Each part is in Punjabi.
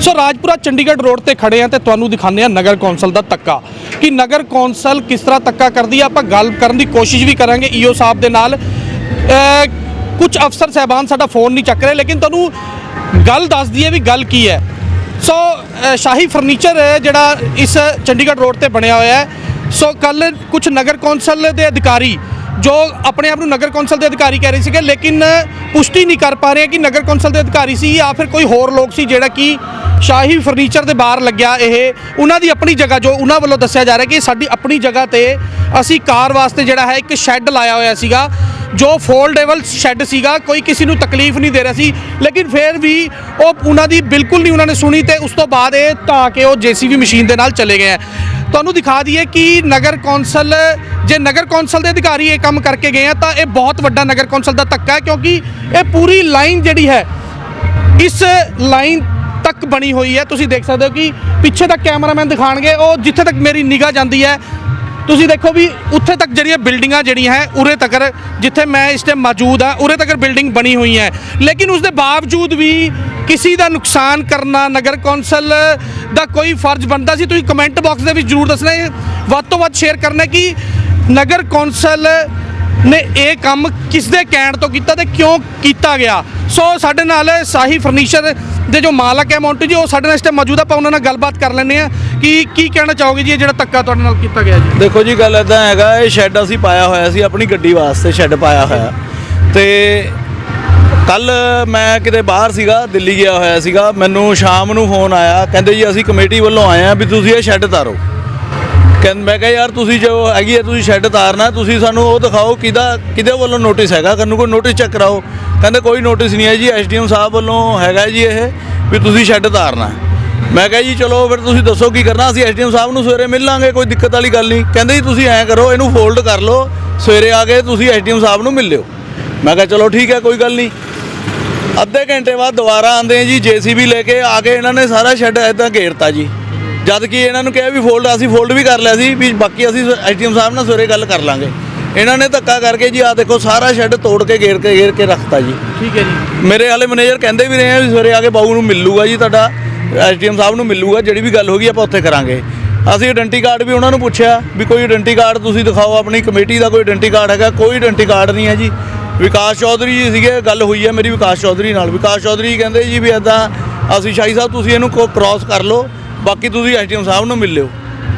ਸੋ ਰਾਜਪੁਰਾ ਚੰਡੀਗੜ੍ਹ ਰੋਡ ਤੇ ਖੜੇ ਆ ਤੇ ਤੁਹਾਨੂੰ ਦਿਖਾਉਂਦੇ ਆ ਨਗਰ ਕੌਂਸਲ ਦਾ ਤੱਕਾ। ਕਿ ਨਗਰ ਕੌਂਸਲ ਕਿਸ ਤਰ੍ਹਾਂ ਤੱਕਾ ਕਰਦੀ ਆ? ਆਪਾਂ ਗੱਲ ਕਰਨ ਦੀ ਕੋਸ਼ਿਸ਼ ਵੀ ਕਰਾਂਗੇ ਈਓ ਸਾਹਿਬ ਦੇ ਨਾਲ। ਕੁਝ ਅਫਸਰ ਸਹਿਬਾਨ ਸਾਡਾ ਫੋਨ ਨਹੀਂ ਚੱਕ ਰਹੇ, ਲੇਕਿਨ ਤੁਹਾਨੂੰ ਗੱਲ ਦੱਸ ਦਈਏ ਵੀ ਗੱਲ ਕੀ ਹੈ। ਸੋ ਸ਼ਾਹੀ ਫਰਨੀਚਰ ਜਿਹੜਾ ਇਸ ਚੰਡੀਗੜ੍ਹ ਰੋਡ ਤੇ ਬਣਿਆ ਹੋਇਆ ਹੈ। ਸੋ ਕੱਲ ਕੁਝ ਨਗਰ ਕੌਂਸਲ ਦੇ ਅਧਿਕਾਰੀ ਜੋ ਆਪਣੇ ਆਪ ਨੂੰ ਨਗਰ ਕੌਂਸਲ ਦੇ ਅਧਿਕਾਰੀ ਕਹਿ ਰਹੇ ਸੀਗੇ, ਲੇਕਿਨ ਪੁਸ਼ਟੀ ਨਹੀਂ ਕਰ ਪਾ ਰਹੇ ਕਿ ਨਗਰ ਕੌਂਸਲ ਦੇ ਅਧਿਕਾਰੀ ਸੀ ਜਾਂ ਫਿਰ ਕੋਈ ਹੋਰ ਲੋਕ ਸੀ ਜਿਹੜਾ ਕਿ ਸ਼ਾਹੀ ਫਰਨੀਚਰ ਦੇ ਬਾਹਰ ਲੱਗਿਆ ਇਹ। ਉਹਨਾਂ ਦੀ ਆਪਣੀ ਜਗ੍ਹਾ ਜੋ ਉਹਨਾਂ ਵੱਲੋਂ ਦੱਸਿਆ ਜਾ ਰਿਹਾ ਕਿ ਸਾਡੀ ਆਪਣੀ ਜਗ੍ਹਾ ਤੇ ਅਸੀਂ ਕਾਰ ਵਾਸਤੇ ਜਿਹੜਾ ਹੈ ਇੱਕ ਸ਼ੈੱਡ ਲਾਇਆ ਹੋਇਆ ਸੀਗਾ, ਜੋ ਫੋਲਡੇਬਲ ਸ਼ੈੱਡ ਸੀਗਾ, ਕੋਈ ਕਿਸੇ ਨੂੰ ਤਕਲੀਫ ਨਹੀਂ ਦੇ ਰਿਹਾ ਸੀ। ਲੇਕਿਨ ਫਿਰ ਵੀ ਉਹ ਉਹਨਾਂ ਦੀ ਬਿਲਕੁਲ ਨਹੀਂ ਉਹਨਾਂ ਨੇ ਸੁਣੀ ਤੇ ਉਸ ਤੋਂ ਬਾਅਦ ਇਹ ਢਾਹ ਕੇ ਉਹ ਜੀਸੀਬੀ ਮਸ਼ੀਨ ਦੇ ਨਾਲ ਚਲੇ ਗਏ ਹੈ ਤੁਹਾਨੂੰ ਦਿਖਾ ਦਈਏ ਕਿ ਨਗਰ ਕੌਂਸਲ, ਜੇ ਨਗਰ ਕੌਂਸਲ ਦੇ ਅਧਿਕਾਰੀ ਇਹ ਕੰਮ ਕਰਕੇ ਗਏ ਆ, ਤਾਂ ਇਹ ਬਹੁਤ ਵੱਡਾ ਨਗਰ ਕੌਂਸਲ ਦਾ ਧੱਕਾ ਹੈ, ਕਿਉਂਕਿ ਇਹ ਪੂਰੀ ਲਾਈਨ ਜਿਹੜੀ ਹੈ, ਇਸ ਲਾਈਨ ਤੱਕ ਬਣੀ ਹੋਈ ਹੈ। ਤੁਸੀਂ ਦੇਖ ਸਕਦੇ ਹੋ ਕਿ ਪਿੱਛੇ ਤੱਕ ਕੈਮਰਾਮੈਨ ਦਿਖਾਣਗੇ, ਉਹ ਜਿੱਥੇ ਤੱਕ ਮੇਰੀ ਨਿਗਾਹ ਜਾਂਦੀ ਹੈ, ਤੁਸੀਂ ਦੇਖੋ ਵੀ ਉੱਥੇ ਤੱਕ ਜਿਹੜੀਆਂ ਬਿਲਡਿੰਗਾਂ ਜਿਹੜੀਆਂ ਹੈ, ਉਰੇ ਤੱਕ ਜਿੱਥੇ ਮੈਂ ਇਸ ਟਾਈਮ ਮੌਜੂਦ ਹਾਂ, ਉਰੇ ਤੱਕ ਬਿਲਡਿੰਗ ਬਣੀ ਹੋਈ ਹੈ। ਲੇਕਿਨ ਉਸ ਦੇ ਬਾਵਜੂਦ ਵੀ ਕਿਸੇ ਦਾ ਨੁਕਸਾਨ ਕਰਨਾ ਨਗਰ ਕੌਂਸਲ ਦਾ ਕੋਈ ਫਰਜ਼ ਬਣਦਾ ਸੀ, ਤੁਸੀਂ ਕਮੈਂਟ ਬਾਕਸ ਦੇ ਵਿੱਚ ਜਰੂਰ ਦੱਸਣਾ ਵੱਧ ਤੋਂ ਵੱਧ ਸ਼ੇਅਰ ਕਰਨਾ ਕਿ ਨਗਰ ਕੌਂਸਲ ਨੇ ਇਹ ਕੰਮ ਕਿਸ ਦੇ ਕਹਿਣ ਤੋਂ ਕੀਤਾ ਤੇ ਕਿਉਂ ਕੀਤਾ ਗਿਆ। ਸੋ ਸਾਡੇ ਨਾਲ ਸਾਹੀ ਫਰਨੀਚਰ ਦੇ ਜੋ ਮਾਲਕ ਹੈ ਮੌਂਟੂ ਜੀ, ਉਹ ਸਾਡੇ ਨਾਲ ਇਸ ਟਾਈਮ ਮੌਜੂਦ ਆਪਾਂ ਉਹਨਾਂ ਨਾਲ ਗੱਲਬਾਤ ਕਰ ਲੈਂਦੇ ਆ ਕਿ ਕੀ ਕਹਿਣਾ ਚਾਹੋਗੇ ਜੀ, ਇਹ ਜਿਹੜਾ ਧੱਕਾ ਤੁਹਾਡੇ ਨਾਲ ਕੀਤਾ ਗਿਆ ਜੀ? ਦੇਖੋ ਜੀ, ਗੱਲ ਇਦਾਂ ਹੈਗਾ, ਇਹ ਸ਼ੈੱਡ ਅਸੀਂ ਪਾਇਆ ਹੋਇਆ ਸੀ, ਆਪਣੀ ਗੱਡੀ ਵਾਸਤੇ ਸ਼ੈੱਡ ਪਾਇਆ ਹੋਇਆ। ਤੇ ਕੱਲ ਮੈਂ ਕਿਤੇ ਬਾਹਰ ਸੀਗਾ, ਦਿੱਲੀ ਗਿਆ ਹੋਇਆ ਸੀਗਾ, ਮੈਨੂੰ ਸ਼ਾਮ ਨੂੰ ਫੋਨ ਆਇਆ, ਕਹਿੰਦੇ ਜੀ ਅਸੀਂ ਕਮੇਟੀ ਵੱਲੋਂ ਆਏ ਆ ਵੀ ਤੁਸੀਂ ਇਹ ਸ਼ੈੱਡ ਤਾਰੋ। ਕਹਿੰਦੇ ਮੈਂ ਕਿਹਾ ਯਾਰ ਤੁਸੀਂ ਜੋ ਹੈਗੀ ਹੈ ਤੁਸੀਂ ਸ਼ੈੱਡ ਤਾਰਨਾ, ਤੁਸੀਂ ਸਾਨੂੰ ਉਹ ਦਿਖਾਓ ਕਿਹਦਾ, ਕਿਹਦੇ ਵੱਲੋਂ ਨੋਟਿਸ ਹੈਗਾ, ਸਾਨੂੰ ਕੋਈ ਨੋਟਿਸ ਚੈੱਕ ਕਰਾਓ। ਕਹਿੰਦੇ ਕੋਈ ਨੋਟਿਸ ਨਹੀਂ ਹੈ ਜੀ, ਐਸਡੀਐਮ ਸਾਹਿਬ ਵੱਲੋਂ ਹੈਗਾ ਜੀ ਇਹ ਵੀ ਤੁਸੀਂ ਸ਼ੈੱਡ ਤਾਰਨਾ। ਮੈਂ ਕਿਹਾ ਜੀ ਚਲੋ ਫਿਰ ਤੁਸੀਂ ਦੱਸੋ ਕੀ ਕਰਨਾ, ਅਸੀਂ ਐਸਡੀਐਮ ਸਾਹਿਬ ਨੂੰ ਸਵੇਰੇ ਮਿਲ ਲਾਂਗੇ ਕੋਈ ਦਿੱਕਤ ਵਾਲੀ ਗੱਲ ਨਹੀਂ। ਕਹਿੰਦੇ ਜੀ ਤੁਸੀਂ ਐਂ ਕਰੋ, ਇਹਨੂੰ ਫੋਲਡ ਕਰ ਲਓ, ਸਵੇਰੇ ਆ ਕੇ ਤੁਸੀਂ ਐਸਡੀਐਮ ਸਾਹਿਬ ਨੂੰ ਮਿਲ ਲਿਓ। ਮੈਂ ਕਿਹਾ ਚਲੋ ਠੀਕ ਹੈ, ਕੋਈ ਗੱਲ ਨਹੀਂ। ਅੱਧੇ ਘੰਟੇ ਬਾਅਦ ਦੁਬਾਰਾ ਆਂਦੇ ਜੀ ਜੀਸੀਬੀ ਲੈ ਕੇ ਆ ਕੇ ਇਹਨਾਂ ਨੇ ਸਾਰਾ ਸ਼ੈੱਡ ਇਦਾਂ ਘੇਰਤਾ ਜੀ। ਜਦ ਕਿ ਇਹਨਾਂ ਨੂੰ ਕਿਹਾ ਵੀ ਫੋਲਡ ਅਸੀਂ ਫੋਲਡ ਵੀ ਕਰ ਲਿਆ ਸੀ ਵੀ ਬਾਕੀ ਅਸੀਂ ਐਸਡੀਐਮ ਸਾਹਿਬ ਨਾਲ ਸਵੇਰੇ ਗੱਲ ਕਰ ਲਾਂਗੇ। ਇਹਨਾਂ ਨੇ ਧੱਕਾ ਕਰਕੇ ਜੀ ਆ ਦੇਖੋ ਸਾਰਾ ਸ਼ੈੱਡ ਤੋੜ ਕੇ ਘੇਰ ਕੇ ਘੇਰ ਕੇ ਰੱਖਤਾ ਜੀ। ਠੀਕ ਹੈ ਜੀ। ਮੇਰੇ ਵਾਲੇ ਮੈਨੇਜਰ ਕਹਿੰਦੇ ਵੀ ਰਹੇ ਆ ਵੀ ਸਵੇਰੇ ਆ ਕੇ ਬਾਊ ਨੂੰ ਮਿਲੂਗਾ ਜੀ ਤੁਹਾਡਾ ਐਸਡੀਐਮ ਸਾਹਿਬ ਨੂੰ ਮਿਲੂਗਾ ਜਿਹੜੀ ਵੀ ਗੱਲ ਹੋਗੀ ਆਪਾਂ ਉੱਥੇ ਕਰਾਂਗੇ। ਅਸੀਂ ਆਇਡੈਂਟੀ ਕਾਰਡ ਵੀ ਉਹਨਾਂ ਨੂੰ ਪੁੱਛਿਆ ਵੀ ਕੋਈ ਆਇਡੈਂਟੀ ਕਾਰਡ ਤੁਸੀਂ ਦਿਖਾਓ ਆਪਣੀ ਕਮੇਟੀ ਦਾ ਕੋਈ ਆਇਡੈਂਟੀ ਕਾਰਡ ਹੈਗਾ ਕੋਈ ਆਇਡੈਂਟੀ ਕਾਰਡ ਨਹੀਂ ਹੈ ਜੀ। ਵਿਕਾਸ ਚੌਧਰੀ ਜੀ ਸੀਗੇ, ਗੱਲ ਹੋਈ ਹੈ ਮੇਰੀ ਵਿਕਾਸ ਚੌਧਰੀ ਨਾਲ। ਵਿਕਾਸ ਚੌਧਰੀ ਕਹਿੰਦੇ ਜੀ ਵੀ ਇਦਾਂ ਅਸੀਂ ਸ਼ਾਹੀ ਸਾਹਿਬ ਤੁਸੀਂ ਇਹਨੂੰ ਕ੍ਰਾਸ ਕਰ ਲਓ, ਬਾਕੀ ਤੁਸੀਂ ਐਸਡੀਐਮ ਸਾਹਿਬ ਨੂੰ ਮਿਲ ਲਿਓ।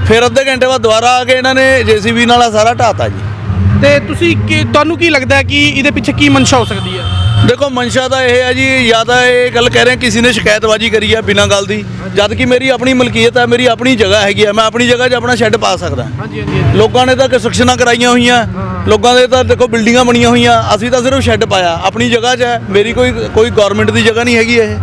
ਫਿਰ ਅੱਧੇ ਘੰਟੇ ਬਾਅਦ ਦੁਬਾਰਾ ਆ ਕੇ ਇਹਨਾਂ ਨੇ ਜੀਸੀਬੀ ਨਾਲ ਆਹ ਸਾਰਾ ਢਾਤਾ ਜੀ। ਤੇ ਤੁਸੀਂ ਕੀ ਤੁਹਾਨੂੰ ਕੀ ਲੱਗਦਾ ਕਿ ਇਹਦੇ ਪਿੱਛੇ ਕੀ ਮਨਸ਼ਾ ਹੋ ਸਕਦੀ ਹੈ? ਦੇਖੋ ਮਨਸ਼ਾ ਤਾਂ ਇਹ ਹੈ ਜੀ ਜਾਂ ਤਾਂ ਇਹ ਗੱਲ ਕਹਿ ਰਹੇ ਕਿਸੇ ਨੇ ਸ਼ਿਕਾਇਤਬਾਜ਼ੀ ਕਰੀ ਹੈ ਬਿਨਾਂ ਗੱਲ ਦੀ। ਜਦ ਕਿ ਮੇਰੀ ਆਪਣੀ ਮਲਕੀਅਤ ਹੈ ਮੇਰੀ ਆਪਣੀ ਜਗ੍ਹਾ ਹੈਗੀ ਹੈ ਮੈਂ ਆਪਣੀ ਜਗ੍ਹਾ 'ਚ ਆਪਣਾ ਸ਼ੈੱਡ ਪਾ ਸਕਦਾ। ਲੋਕਾਂ ਨੇ ਤਾਂ ਕੰਸਟਰਕਸ਼ਨਾਂ ਕਰਾਈਆਂ ਹੋਈਆਂ ਲੋਕਾਂ ਦੇ ਤਾਂ ਦੇਖੋ ਬਿਲਡਿੰਗਾਂ ਬਣੀਆਂ ਹੋਈਆਂ ਅਸੀਂ ਤਾਂ ਸਿਰਫ ਸ਼ੈੱਡ ਪਾਇਆ ਆਪਣੀ ਜਗ੍ਹਾ 'ਚ ਹੈ ਮੇਰੀ ਕੋਈ ਕੋਈ ਗਵਰਨਮੈਂਟ ਦੀ ਜਗ੍ਹਾ ਨਹੀਂ ਹੈਗੀ ਇਹ।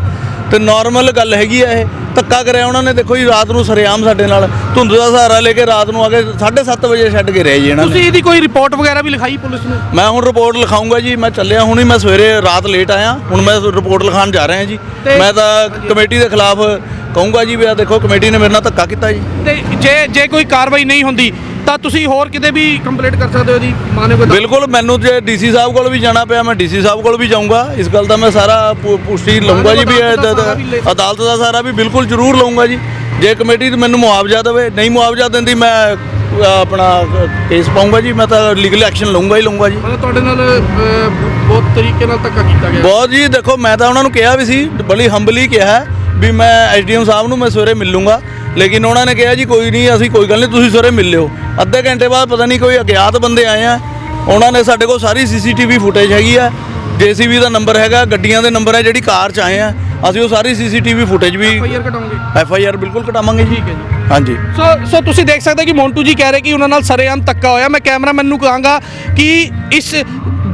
ਤੇ ਨਾਰਮਲ ਗੱਲ ਹੈਗੀ ਹੈ ਇਹ। ਧੱਕਾ ਕਰਿਆ ਉਹਨਾਂ ਨੇ ਦੇਖੋ ਜੀ ਰਾਤ ਨੂੰ ਸਰੇਆਮ ਸਾਡੇ ਨਾਲ। ਧੁੰਦ ਦਾ ਸਹਾਰਾ ਲੈ ਕੇ ਰਾਤ ਨੂੰ ਆ ਕੇ 7:30 ਵਜੇ ਛੱਡ ਕੇ ਰਹੇ ਜੀ ਇਹਨਾਂ ਨੇ। ਤੁਸੀਂ ਇਹਦੀ ਕੋਈ ਰਿਪੋਰਟ ਵਗੈਰਾ ਵੀ ਲਿਖਾਈ ਪੁਲਿਸ ਨੂੰ? ਮੈਂ ਹੁਣ ਰਿਪੋਰਟ ਲਿਖਾਉਂਗਾ ਜੀ। ਮੈਂ ਚੱਲਿਆ ਹੁਣੀ ਮੈਂ ਸਵੇਰੇ ਰਾਤ ਲੇਟ ਆਇਆ। ਹੁਣ ਮੈਂ ਰਿਪੋਰਟ ਲਿਖਾਉਣ ਜਾ ਰਿਹਾ ਜੀ। ਤੇ- ਮੈਂ ਤਾਂ ਕਮੇਟੀ ਦੇ ਖਿਲਾਫ ਕਹੂੰਗਾ ਜੀ ਵੀ ਆ ਦੇਖੋ ਕਮੇਟੀ ਨੇ ਮੇਰੇ ਨਾਲ ਧੱਕਾ ਕੀਤਾ ਜੀ। ਤੇ ਜੇ ਜੇ ਕੋਈ ਕਾਰਵਾਈ ਨਹੀਂ ਹੁੰਦੀ ਤਾਂ ਤੁਸੀਂ ਹੋਰ ਕਿਤੇ ਵੀ ਕੰਪਲੇਂਟ ਕਰ ਸਕਦੇ ਹੋ ਜੀ? ਮਾਨੇ ਕੋ ਬਿਲਕੁਲ ਮੈਨੂੰ ਜੇ ਡੀਸੀ ਸਾਹਿਬ ਕੋਲ ਵੀ ਜਾਣਾ ਪਿਆ ਮੈਂ ਡੀਸੀ ਸਾਹਿਬ ਕੋਲ ਵੀ ਜਾਊਂਗਾ। ਇਸ ਗੱਲ ਦਾ ਮੈਂ ਸਾਰਾ ਪੁਸ਼ਟੀ ਲਊਂਗਾ ਜੀ ਵੀ ਅਦਾਲਤ ਦਾ ਸਾਰਾ ਵੀ ਬਿਲਕੁਲ ਜ਼ਰੂਰ ਲਊਂਗਾ ਜੀ। ਜੇ ਕਮੇਟੀ ਮੈਨੂੰ ਮੁਆਵਜ਼ਾ ਦੇਵੇ ਨਹੀਂ ਮੁਆਵਜ਼ਾ ਦਿੰਦੀ ਮੈਂ ਆਪਣਾ ਕੇਸ ਪਾਊਂਗਾ ਜੀ ਮੈਂ ਤਾਂ ਲੀਗਲ ਐਕਸ਼ਨ ਲਊਂਗਾ ਹੀ ਲਊਂਗਾ ਜੀ। ਮਤਲਬ ਤੁਹਾਡੇ ਨਾਲ ਬਹੁਤ ਤਰੀਕੇ ਨਾਲ ਧੱਕਾ ਕੀਤਾ ਗਿਆ। ਬਹੁਤ ਜੀ ਦੇਖੋ ਮੈਂ ਤਾਂ ਉਹਨਾਂ ਨੂੰ ਕਿਹਾ ਵੀ ਸੀ ਬੜੀ ਹੰਬਲੀ ਕਿਹਾ ਵੀ ਮੈਂ ਐਸਡੀਐਮ ਸਾਹਿਬ ਨੂੰ ਮੈਂ ਸਵੇਰੇ ਮਿਲ ਲੂੰਗਾ ਲੇਕਿਨ ਉਹਨਾਂ ਨੇ ਕਿਹਾ ਜੀ ਕੋਈ ਨਹੀਂ ਅਸੀਂ ਕੋਈ ਗੱਲ ਨਹੀਂ ਤੁਸੀਂ ਸਵੇਰੇ ਮਿਲ ਲਿਓ। ਅੱਧੇ ਘੰਟੇ ਬਾਅਦ ਪਤਾ ਨਹੀਂ ਕੋਈ ਅਗਿਆਤ ਬੰਦੇ ਆਏ ਆ। ਉਹਨਾਂ ਨੇ ਸਾਡੇ ਕੋਲ ਸਾਰੀ ਸੀਸੀਟੀਵੀ ਫੁਟੇਜ ਹੈਗੀ ਆ। ਜੀਸੀਬੀ ਦਾ ਨੰਬਰ ਹੈਗਾ ਗੱਡੀਆਂ ਦੇ ਨੰਬਰ ਹੈ ਜਿਹੜੀ ਕਾਰ 'ਚ ਆਏ ਆ। ਅਸੀਂ ਉਹ ਸਾਰੀ ਸੀਸੀਟੀਵੀ ਫੁਟੇਜ ਵੀ ਐਫ ਆਈ ਆਰ ਬਿਲਕੁਲ ਕਟਾਵਾਂਗੇ ਜੀ। ਠੀਕ ਹੈ ਜੀ। ਹਾਂਜੀ। ਸੋ ਸੋ ਤੁਸੀਂ ਦੇਖ ਸਕਦੇ ਹੋ ਕਿ ਮੌਂਟੂ ਜੀ ਕਹਿ ਰਹੇ ਕਿ ਉਹਨਾਂ ਨਾਲ ਸਰੇਆਮ ਧੱਕਾ ਹੋਇਆ। ਮੈਂ ਕੈਮਰਾਮੈਨ ਨੂੰ ਕਹਾਂਗਾ ਕਿ ਇਸ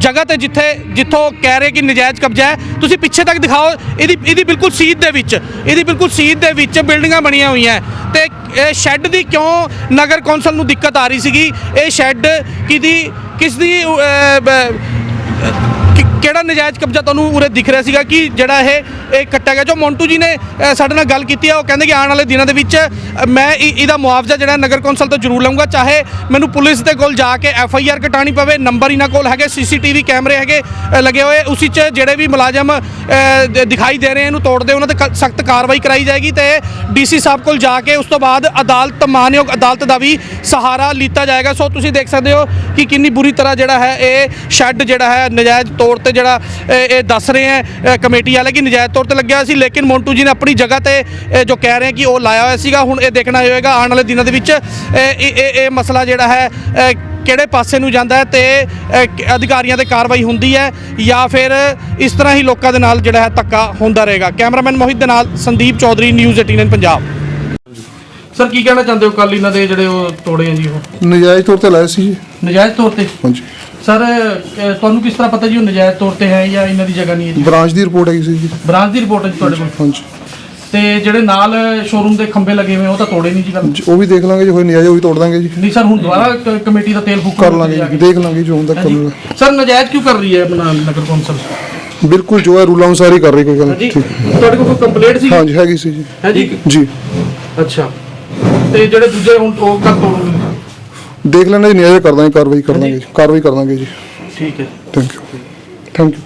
ਜਗ੍ਹਾ ਤੇ ਜਿੱਥੇ ਜਿੱਥੋਂ ਕਹਿ ਰਹੇ ਕਿ ਨਜਾਇਜ਼ ਕਬਜ਼ਾ ਹੈ, ਤੁਸੀਂ ਪਿੱਛੇ ਤੱਕ ਦਿਖਾਓ, ਇਹਦੀ ਇਹਦੀ ਬਿਲਕੁਲ ਸੀਧ ਦੇ ਵਿੱਚ, ਇਹਦੀ ਬਿਲਕੁਲ ਸੀਧ ਦੇ ਵਿੱਚ ਬਿਲਡਿੰਗਾਂ ਬਣੀਆਂ ਹੋਈਆਂ ਹੈ। ਤੇ ਇਹ ਸ਼ੈੱਡ ਦੀ ਕਿਉਂ ਨਗਰ ਕੌਂਸਲ ਨੂੰ ਦਿੱਕਤ ਆ ਰਹੀ ਸੀਗੀ? ਇਹ ਸ਼ੈੱਡ ਕਿਹਦੀ ਕਿਸ ਦੀ ਕਿਹੜਾ ਨਜਾਇਜ਼ ਕਬਜ਼ਾ ਤੁਹਾਨੂੰ ਉਰੇ ਦਿਖ ਰਿਹਾ ਸੀਗਾ ਕਿ ਜਿਹੜਾ ਇਹ ਇਹ ਕੱਟਿਆ ਗਿਆ? ਜੋ ਮੌਂਟੂ ਜੀ ਨੇ ਅ, ਸਾਡੇ ਨਾਲ ਗੱਲ ਕੀਤੀ ਹੈ ਉਹ ਕਹਿੰਦੇ ਕਿ ਆਉਣ ਵਾਲੇ ਦਿਨਾਂ ਦੇ ਵਿੱਚ ਅ, ਮੈਂ ਇਹ- ਇਹਦਾ ਮੁਆਵਜ਼ਾ ਜਿਹੜਾ ਨਗਰ ਕੌਂਸਲ ਤੋਂ ਜ਼ਰੂਰ ਲਵਾਂਗਾ ਚਾਹੇ ਮੈਨੂੰ ਪੁਲਿਸ ਦੇ ਕੋਲ ਜਾ ਕੇ ਐਫ ਆਈ ਆਰ ਕਟਾਣੀ ਪਵੇ ਨੰਬਰ ਇਹਨਾਂ ਕੋਲ ਹੈਗੇ ਸੀਸੀਟੀਵੀ ਕੈਮਰੇ ਹੈਗੇ ਅ, ਲੱਗੇ ਹੋਏ ਉਸੀ 'ਚ ਜਿਹੜੇ ਵੀ ਮੁਲਾਜ਼ਮ ਅ, ਦ- ਦਿਖਾਈ ਦੇ ਰਹੇ ਇਹਨੂੰ ਤੋੜਦੇ ਉਹਨਾਂ ਤੇ ਸਖਤ ਕਾਰਵਾਈ ਕਰਾਈ ਜਾਏਗੀ ਤੇ ਡੀਸੀ ਸਾਹਿਬ ਕੋਲ ਜਾ ਕੇ ਉਸ ਤੋਂ ਬਾਅਦ ਅਦਾਲਤ ਮਾਨਯੋਗ ਅਦਾਲਤ ਦਾ ਵੀ ਸਹਾਰਾ ਲਿੱਤਾ ਜਾਏਗਾ। ਸੋ ਤੁਸੀਂ ਦੇਖ ਸਕਦੇ ਹੋ ਕਿ ਕਿੰਨੀ ਬੁਰੀ ਤਰ੍ਹਾਂ ਜਿਹੜਾ ਹੈ ਇਹ ਸ਼ੈੱਡ ਜਿਹੜਾ ਹੈ ਨਜਾਇਜ਼ ਤੌਰ ਤੇ ਜਿਹੜਾ ਇਹ ਦੱਸ ਰਹੇ ਹੈ ਕਮੇਟੀ ਵਾਲੇ ਕਿ ਨਜਾਇਜ਼ ਤੌਰ ਤੇ ਲੱਗਿਆ ਹੋਇਆ ਸੀ, ਲੇਕਿਨ ਮੌਂਟੂ ਜੀ ਨੇ ਆਪਣੀ ਜਗ੍ਹਾ ਤੇ ਜੋ ਕਹਿ ਰਹੇ ਕਿ ਉਹ ਲਾਇਆ ਹੋਇਆ ਸੀਗਾ, ਹੁਣ ਇਹ ਦੇਖਣਾ ਹੋਏਗਾ ਆਉਣ ਵਾਲੇ ਦਿਨਾਂ ਦੇ ਵਿੱਚ ਇਹ, ਇਹ- ਇਹ ਮਸਲਾ ਜਿਹੜਾ ਹੈ ਕਿਹੜੇ ਪਾਸੇ ਨੂੰ ਜਾਂਦਾ ਹੈ ਤੇ ਅਧਿਕਾਰੀਆਂ ਤੇ ਕਾਰਵਾਈ ਹੁੰਦੀ ਹੈ, ਜਾਂ ਫਿਰ ਇਸ ਤਰ੍ਹਾਂ ਹੀ ਲੋਕਾਂ ਦੇ ਨਾਲ ਜਿਹੜਾ ਹੈ ਧੱਕਾ ਹੁੰਦਾ ਰਹੇਗਾ। ਕੈਮਰਾਮੈਨ ਮੋਹਿਤ ਦੇ ਨਾਲ ਸੰਦੀਪ ਚੌਧਰੀ, ਨਿਊਜ਼ 18 ਪੰਜਾਬ। ਸਰ ਕੀ ਕਹਿਣਾ ਚਾਹੁੰਦੇ ਹੋ? ਕੱਲ ਇਹਨਾਂ ਦੇ ਜਿਹੜੇ ਉਹ ਤੋੜੇ ਆ ਜੀ ਉਹ? ਨਜਾਇਜ਼ ਤੌਰ ਤੇ ਲਾਇਆ ਸੀ ਜੀ। ਨਜਾਇਜ਼ ਤੌਰ ਤੇ? ਹਾਂਜੀ। ਸਰ ਅ, ਤੁਹਾਨੂੰ ਕਿਸ ਤਰ੍ਹਾਂ ਪਤਾ ਜੀ ਉਹ ਨਜਾਇਜ਼ ਤੌਰ ਤੇ ਹੈ ਜਾਂ ਇਹਨਾਂ ਦੀ ਜਗ੍ਹਾ ਨਹੀਂ ਹੈ ਜੀ? ਬ੍ਰਾਂਚ ਦੀ ਰਿਪੋਰਟ ਆਈ ਸੀ ਜੀ। ਬ੍ਰਾਂਚ ਦੀ ਰਿਪੋਰਟ ਹੈ ਜੀ ਤੁਹਾਡੇ ਕੋਲ? ਹਾਂਜੀ। ਤੇ ਜਿਹੜੇ ਨਾਲ ਸ਼ੋਰੂਮ ਦੇ ਖੰਭੇ ਲੱਗੇ ਹੋਏ ਆ, ਉਹ ਤਾਂ ਤੋੜੇ ਨਹੀਂ ਜੀ ਗੱਲ ਜੀ, ਉਹ ਵੀ ਦੇਖ ਲਾਂਗੇ ਜੇ ਕੋਈ ਨਜਾਇਜ਼ ਉਹ ਵੀ ਤੋੜ ਦਾਂਗੇ ਜੀ। ਨਹੀਂ ਸਰ ਹੁਣ ਦੁਬਾਰਾ ਕ- ਕਮੇਟੀ ਦਾ ਤੇਲ ਫੂਕ ਕਰ ਲਾਂਗੇ ਜੀ, ਦੇਖ ਲਾਂਗੇ ਜੋ ਹੁੰਦਾ ਕਰ। ਲਾਂਗੇ ਸਰ ਨਜਾਇਜ਼ ਕਿਉਂ ਕਰ ਰਹੀ ਹੈ ਆਪਣਾ ਨਗਰ ਕੌਂਸਲ? ਬਿਲਕੁਲ ਜੋ ਹੈ ਰੂਲ ਅਨੁਸਾਰ ਹੀ ਕਰ ਰਹੀ ਕੋਈ ਗੱਲ ਨਹੀਂ। ਠੀਕ ਤੁਹਾਡੇ ਕੋਲ ਕੋਈ ਕੰਪਲੇਂਟ ਸੀ ਹਾਂਜੀ ਹੈਗੀ ਸੀ ਜੀ। ਹੈ ਜੀ? ਜੀ। ਅੱਛਾ। ਤੇ ਜਿਹੜੇ ਦੂਜੇ ਹੁਣ ਉਹ ਕਰ ਤੋੜੂਗੇ ਦੇਖ ਲੈਣਾ ਜੀ ਨਜਾਇਜ਼ ਕਰ ਦਾਂਗੇ ਕਾਰਵਾਈ ਕਰ ਦਾਂਗੇ ਜੀ ਕਾਰਵਾਈ ਕਰ ਦਾਂਗੇ ਜੀ। ਠੀਕ ਹੈ। Thank you thank you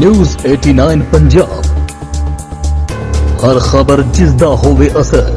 news 89 Punjab ਹਰ ਖਬਰ ਜਿਸ ਦਾ ਹੋਵੇ ਅਸਰ।